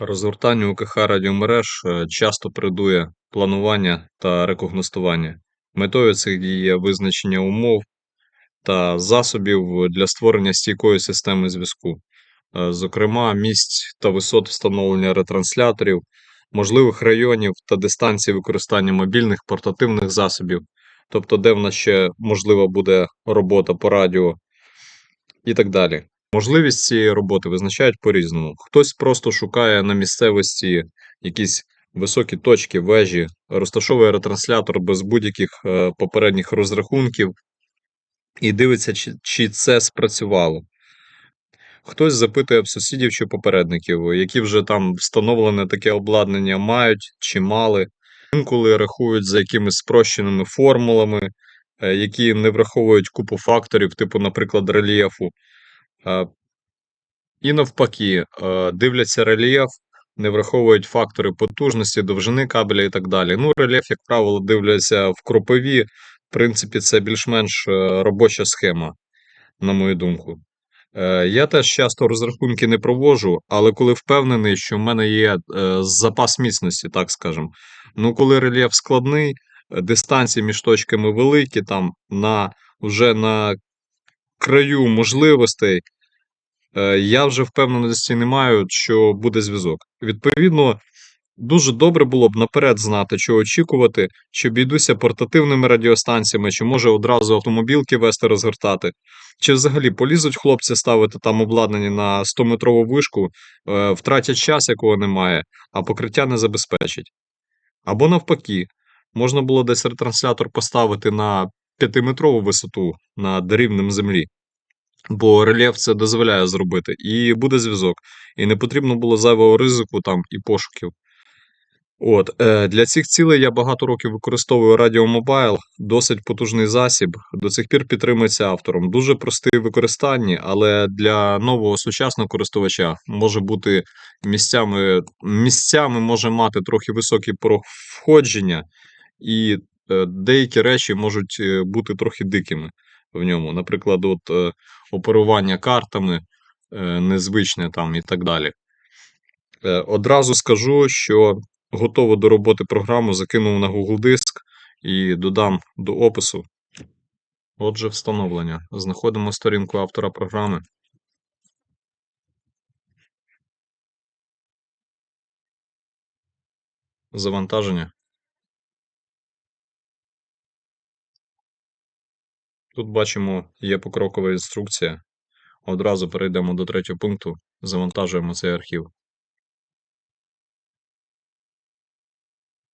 Розгортанню УКХ радіомереж е, часто передує планування та рекогностування. Метою цих дій є визначення умов та засобів для створення стійкої системи зв'язку, е, зокрема, місць та висот встановлення ретрансляторів, можливих районів та дистанцій використання мобільних портативних засобів, тобто де в нас ще можлива буде робота по радіо і так далі. Можливість цієї роботи визначають по-різному. Хтось просто шукає на місцевості якісь високі точки, вежі, розташовує ретранслятор без будь-яких е, попередніх розрахунків і дивиться, чи, це спрацювало. Хтось запитує в сусідів чи попередників, які вже там встановлене таке обладнання мають чи мали. Інколи рахують за якимись спрощеними формулами, е, які не враховують купу факторів, типу, наприклад, рельєфу. Е, І навпаки, е, дивляться рельєф, не враховують фактори потужності, довжини кабеля і так далі. Ну, рельєф, як правило, дивляться в кропові. В принципі, це більш-менш е, робоча схема, на мою думку. Я теж часто розрахунки не проводжу, але коли впевнений, що в мене є запас міцності, так скажемо. Ну, коли рельєф складний, дистанції між точками великі, там на вже на краю можливостей, е, я вже впевненості не маю, що буде зв'язок. Відповідно, дуже добре було б наперед знати, що очікувати, чи обійдуся портативними радіостанціями, чи може одразу автомобілки вести розгортати, чи взагалі полізуть хлопці ставити там обладнання на 100-метрову вишку, е, втратять час, якого немає, а покриття не забезпечить. Або навпаки, можна було десь ретранслятор поставити на 5-метрову висоту над рівнем землі. Бо рельєф це дозволяє зробити, і буде зв'язок. І не потрібно було зайвого ризику там і пошуків. От, е, для цих цілей я багато років використовую Радіо Мобайл, досить потужний засіб, до цих пір підтримується автором. Дуже простий в використанні, але для нового сучасного користувача може бути місцями, місцями може мати трохи високий порог входження, і деякі речі можуть е, бути трохи дикими в ньому. Наприклад, от е, оперування картами е, незвичне там і так далі. Е, Одразу скажу, що готову до роботи програму закинув на Google Диск і додам до опису. Отже, встановлення. Знаходимо сторінку автора програми. Завантаження. Тут бачимо, є покрокова інструкція. Одразу перейдемо до третього пункту. Завантажуємо цей архів.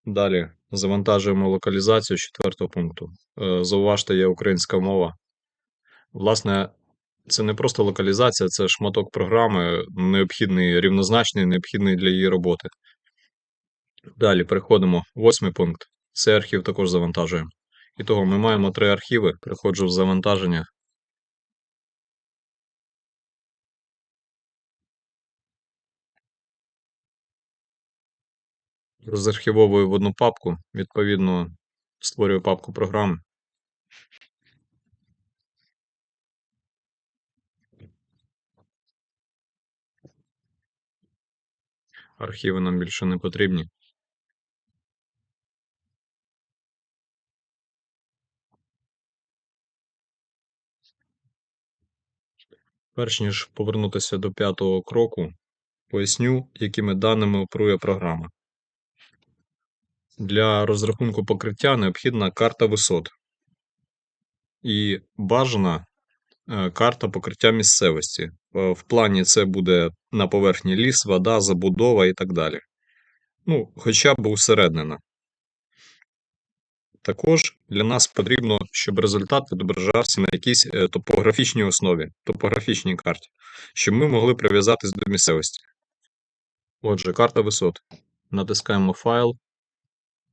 Далі завантажуємо локалізацію четвертого пункту. Е, Зауважте, є українська мова. Власне, це не просто локалізація, це шматок програми, необхідний, рівнозначний, необхідний для її роботи. Далі переходимо. Восьмий пункт. Цей архів також завантажуємо. І того ми маємо три архіви. Переходжу в завантаження. Розархівовую в одну папку, відповідно, створюю папку програми. Архіви нам більше не потрібні. Перш ніж повернутися до п'ятого кроку, поясню, якими даними оперує програма. Для розрахунку покриття необхідна карта висот і бажана е, карта покриття місцевості. Е, В плані це буде на поверхні ліс, вода, забудова і так далі. Ну, хоча б усереднена. Також для нас потрібно, щоб результат відображався на якійсь е, топографічній основі, топографічній карті, щоб ми могли прив'язатись до місцевості. Отже, карта висот. Натискаємо файл,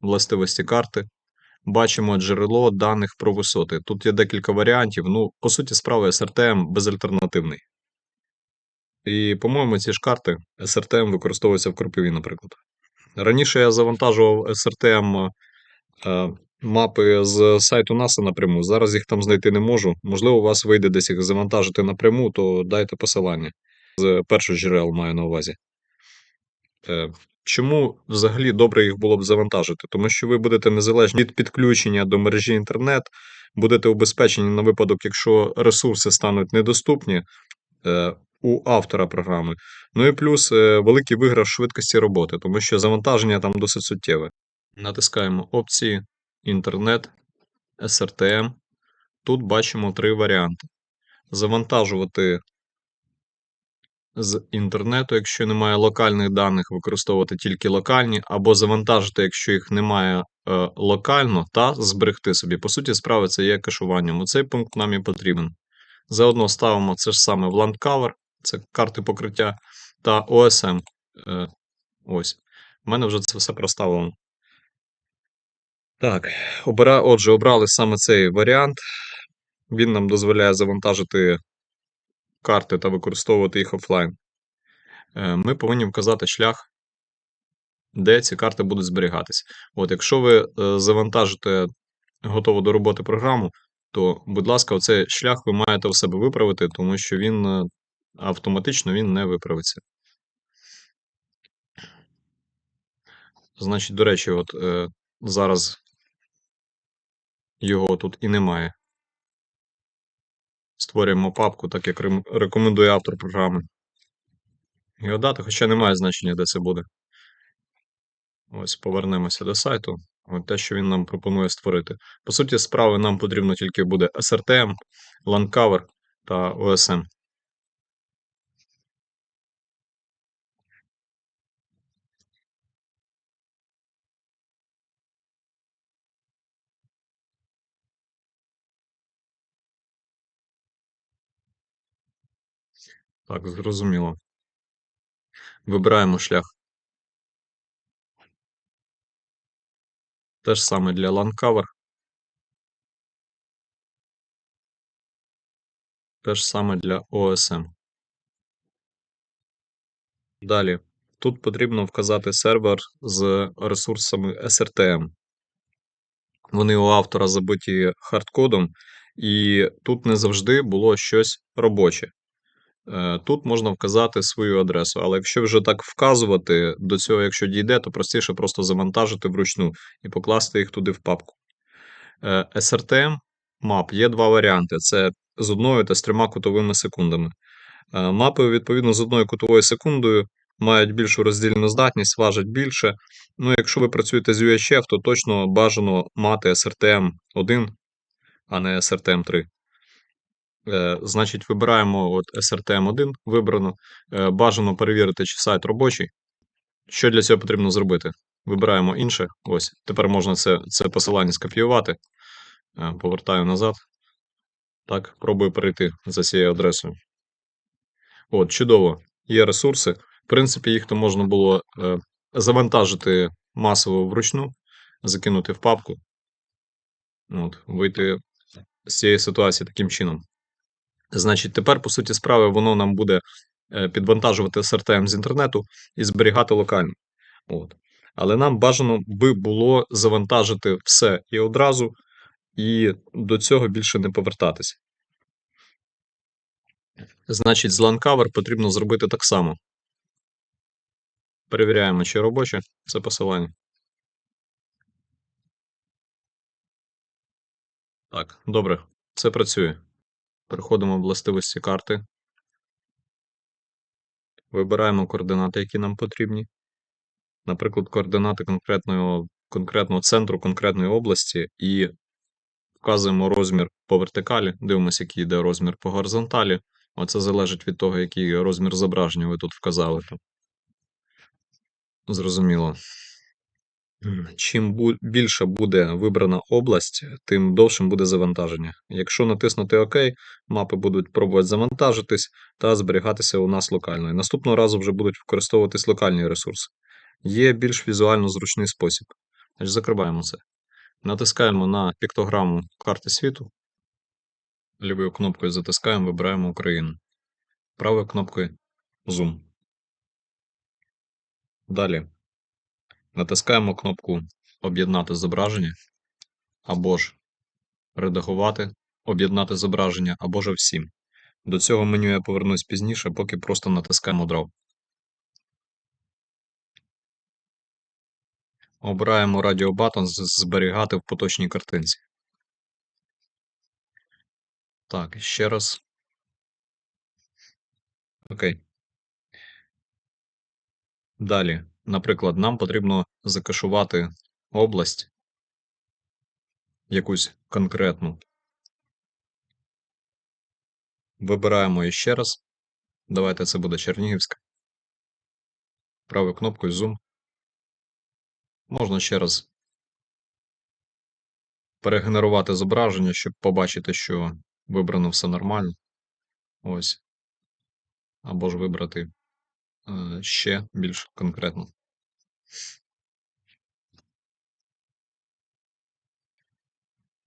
властивості карти. Бачимо джерело даних про висоти. Тут є декілька варіантів. Ну, по суті, справа SRTM безальтернативний. І, по-моєму, ці ж карти SRTM використовуються в Кропиві, наприклад. Раніше я завантажував SRTM мапи з сайту NASA напряму. Зараз їх там знайти не можу. Можливо, у вас вийде десь їх завантажити напряму, то дайте посилання. З перших джерел маю на увазі. Е, Чому взагалі добре їх було б завантажити? Тому що ви будете незалежні від підключення до мережі інтернет, будете убезпечені на випадок, якщо ресурси стануть недоступні е, у автора програми. Ну і плюс е, великий виграш швидкості роботи, тому що завантаження там досить суттєве. Натискаємо опції, інтернет, SRTM. Тут бачимо три варіанти. Завантажувати з інтернету, якщо немає локальних даних, використовувати тільки локальні, або завантажити, якщо їх немає е, локально, та зберегти собі. По суті, справи це є кешуванням. Оцей пункт нам і потрібен. Заодно ставимо це ж саме в LandCover, це карти покриття, та OSM. Е, ось. У мене вже це все проставлено. Так, обира... отже, обрали саме цей варіант. Він нам дозволяє завантажити карти та використовувати їх офлайн. Е, Ми повинні вказати шлях, де ці карти будуть зберігатися. От, якщо ви е, завантажите готову до роботи програму, то, будь ласка, оцей шлях ви маєте в себе виправити, тому що він е, автоматично він не виправиться. Значить, до речі, от зараз його тут і немає. Створюємо папку, так як рекомендує автор програми. Його дати, хоча немає значення, де це буде. Ось повернемося до сайту. От те, що він нам пропонує створити. По суті, справи нам потрібно тільки буде SRTM, Landcover та OSM. Так, зрозуміло. Вибираємо шлях. Те ж саме для LANCover. Те ж саме для OSM. Далі. Тут потрібно вказати сервер з ресурсами SRTM. Вони у автора забиті хардкодом, і тут не завжди було щось робоче. Е, Тут можна вказати свою адресу, але якщо вже так вказувати, до цього, якщо дійде, то простіше просто завантажити вручну і покласти їх туди в папку. Е, SRTM map є два варіанти: це з одною та з трьома кутовими секундами. Е, Мапи, відповідно, з одною кутовою секундою мають більшу роздільну здатність, важать більше. Ну, якщо ви працюєте з UHF, то точно бажано мати SRTM 1, а не SRTM 3. Е, Значить, вибираємо от SRTM 1 вибрано. Е, Бажано перевірити, чи сайт робочий. Що для цього потрібно зробити? Вибираємо інше. Ось. Тепер можна це, це посилання скопіювати. Е, Повертаю назад. Так, пробую перейти за цією адресою. От, чудово. Є ресурси. В принципі, їх то можна було завантажити масово вручну, закинути в папку. От, вийти з цієї ситуації таким чином. Значить, тепер, по суті справи, воно нам буде е, підвантажувати SRTM з інтернету і зберігати локально. От. Але нам бажано би було завантажити все і одразу, і до цього більше не повертатися. Значить, з LAN-cover потрібно зробити так само. Перевіряємо, чи робоче це посилання. Так, добре, це працює. Переходимо в властивості карти. Вибираємо координати, які нам потрібні. Наприклад, координати конкретного, конкретного центру, конкретної області, і вказуємо розмір по вертикалі. Дивимося, який йде розмір по горизонталі. Оце залежить від того, який розмір зображення ви тут вказали. Зрозуміло. Чим більша буде вибрана область, тим довшим буде завантаження. Якщо натиснути ОК, мапи будуть пробувати завантажитись та зберігатися у нас локально. І наступного разу вже будуть використовуватись локальні ресурси. Є більш візуально зручний спосіб. Значить, закриваємо це. Натискаємо на піктограму карти світу. Лівою кнопкою затискаємо, вибираємо Україну. Правою кнопкою Zoom. Далі натискаємо кнопку Об'єднати зображення або ж редагувати, об'єднати зображення, або ж всім. До цього меню я повернусь пізніше, поки просто натискаємо Draw. Обираємо радіобатон зберігати в поточній картинці. Так, ще раз. Окей. Далі, наприклад, нам потрібно закешувати область якусь конкретну. Вибираємо її ще раз. Давайте це буде Чернігівська. Правою кнопкою Zoom. Можна ще раз перегенерувати зображення, щоб побачити, що вибрано все нормально. Ось. Або ж вибрати ще більш конкретно.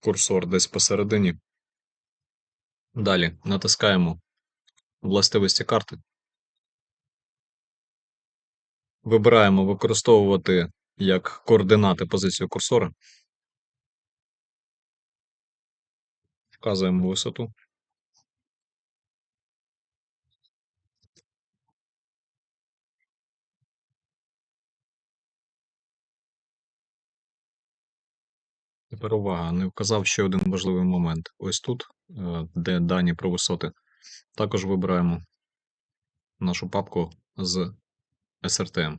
Курсор десь посередині. Далі натискаємо властивості карти. Вибираємо використовувати як координати позицію курсора. Вказуємо висоту. Тепер увага, не вказав ще один важливий момент. Ось тут, е, де дані про висоти, також вибираємо нашу папку з SRTM.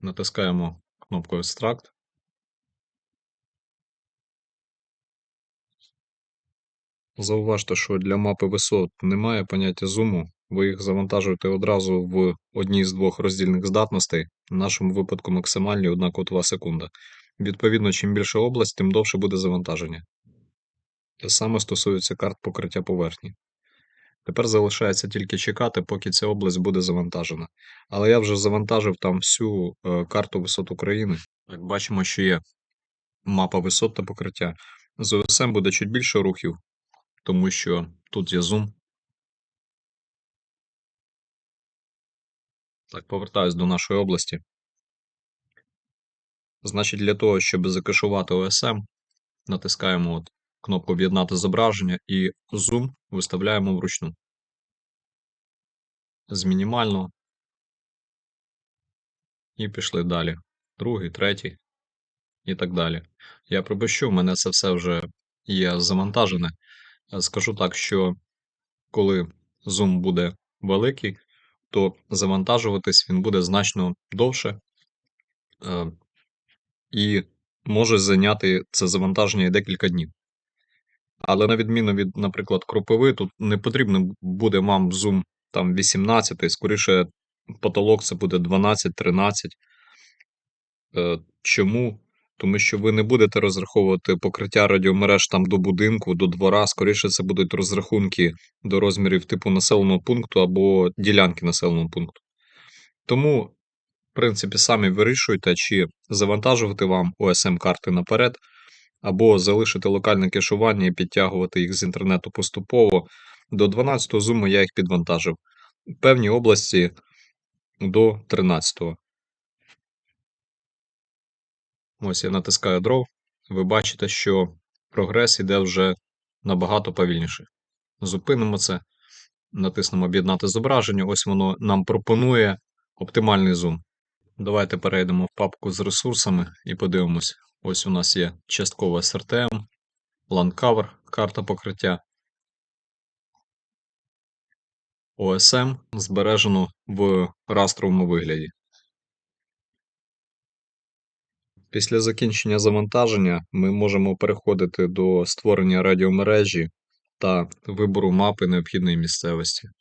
Натискаємо кнопку Extract. Зауважте, що для мапи висот немає поняття зуму. Ви їх завантажуєте одразу в одній з двох роздільних здатностей, в нашому випадку максимальні 1 котова секунда. Відповідно, чим більше область, тим довше буде завантаження. Те саме стосується карт покриття поверхні. Тепер залишається тільки чекати, поки ця область буде завантажена. Але я вже завантажив там всю е, карту висот України. Як бачимо, що є мапа висот та покриття. З ОСМ буде чуть більше рухів, тому що тут є зум. Так, повертаюсь до нашої області. Значить, для того, щоб закешувати ОСМ, натискаємо от кнопку В'єднати зображення і зум виставляємо вручну. З мінімального. І пішли далі. Другий, третій і так далі. Я припущу, в мене це все вже є завантажене. Е, Скажу так, що коли зум буде великий, то завантажуватись він буде значно довше е, і може зайняти це завантаження декілька днів. Але на відміну від, наприклад, кропиви, тут не потрібно буде вам зум там 18, скоріше потолок це буде 12-13. Е, Чому? Тому що ви не будете розраховувати покриття радіомереж там до будинку, до двора. Скоріше, це будуть розрахунки до розмірів типу населеного пункту або ділянки населеного пункту. Тому, в принципі, самі вирішуйте, чи завантажувати вам OSM-карти наперед, або залишити локальне кешування і підтягувати їх з інтернету поступово. До 12-го зуму я їх підвантажив. Певні області до 13-го. Ось я натискаю Draw, ви бачите, що прогрес іде вже набагато повільніше. Зупинимо це, натиснемо Об'єднати зображення. Ось воно нам пропонує оптимальний зум. Давайте перейдемо в папку з ресурсами і подивимось. Ось у нас є частково SRTM, LAN карта покриття. OSM збережено в растровому вигляді. Після закінчення завантаження ми можемо переходити до створення радіомережі та вибору мапи необхідної місцевості.